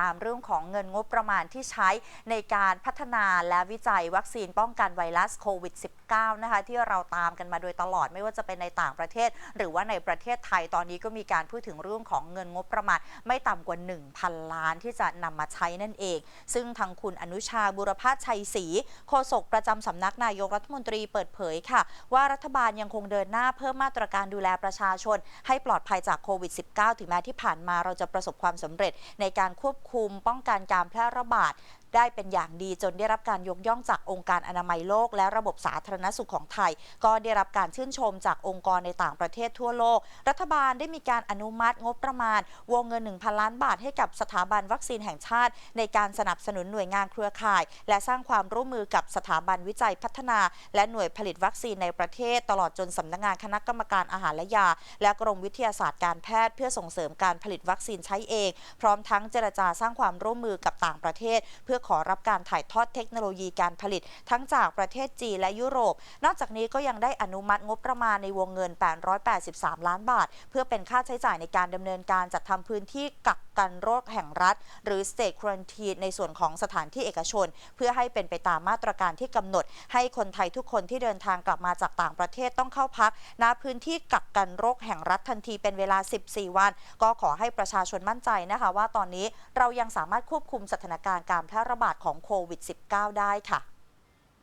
ตามเรื่องของเงินงบประมาณที่ใช้ในการพัฒนาและวิจัยวัคซีนป้องกันไวรัสโควิด -19 นะคะที่เราตามกันมาโดยตลอดไม่ว่าจะเป็นในต่างประเทศ หรือว่าในประเทศไทยตอนนี้ก็มีการพูดถึงเรื่องของเงินงบประมาณไม่ต่ำกว่า 1,000 ล้านที่จะนำมาใช้นั่นเอง ซึ่งทางคุณอนุชาบุรพาชัยศรีโฆษกประจำสำนักนายกรัฐมนตรีเปิดเผยค่ะ ว่ารัฐบาลยังคงเดินหน้าเพิ่มมาตรการดูแลประชาชน ให้ปลอดภัยจากโควิด -19 ถึงแม้ที่ผ่านมาเราจะประสบความสำเร็จในการควบคุมป้องกันการแพร่ระบาด ได้เป็นอย่างดีจนได้รับการยกย่องจากองค์การอนามัยโลก และระบบสาธารณสุขของไทย ก็ได้รับการชื่นชมจากองค์กรในต่างประเทศทั่วโลก รัฐบาลได้มีการอนุมัติงบประมาณ วงเงิน 1,000 ล้านบาทให้กับสถาบันวัคซีนแห่งชาติ ในการสนับสนุนหน่วยงานเครือข่าย และสร้างความร่วมมือกับสถาบันวิจัยพัฒนา และหน่วยผลิตวัคซีนในประเทศ ตลอดจนสำนักงานคณะกรรมการอาหารและยา และกรมวิทยาศาสตร์การแพทย์ เพื่อส่งเสริมการผลิตวัคซีนใช้เอง พร้อมทั้งเจรจาสร้างความร่วมมือกับต่างประเทศ เพื่อขอรับการถ่ายทอดเทคโนโลยีการผลิต ทั้งจากประเทศจีนและยุโรป นอกจากนี้ก็ยังได้อนุมัติงบประมาณในวงเงิน 883 ล้านบาท เพื่อเป็นค่าใช้จ่ายในการดำเนินการจัดทำพื้นที่กักกันโรคแห่งรัฐ หรือ State Quarantine ในส่วนของสถานที่เอกชน เพื่อให้เป็นไปตามมาตรการที่กำหนด ให้คนไทยทุกคนที่เดินทางกลับมาจากต่างประเทศต้องเข้าพักณพื้นที่กักกันโรคแห่งรัฐทันทีเป็นเวลา 14 วัน ก็ขอให้ประชาชนมั่นใจนะคะว่าตอนนี้เรายังสามารถควบคุมสถานการณ์การแพร่ระบาดของโควิด -19 ได้ค่ะ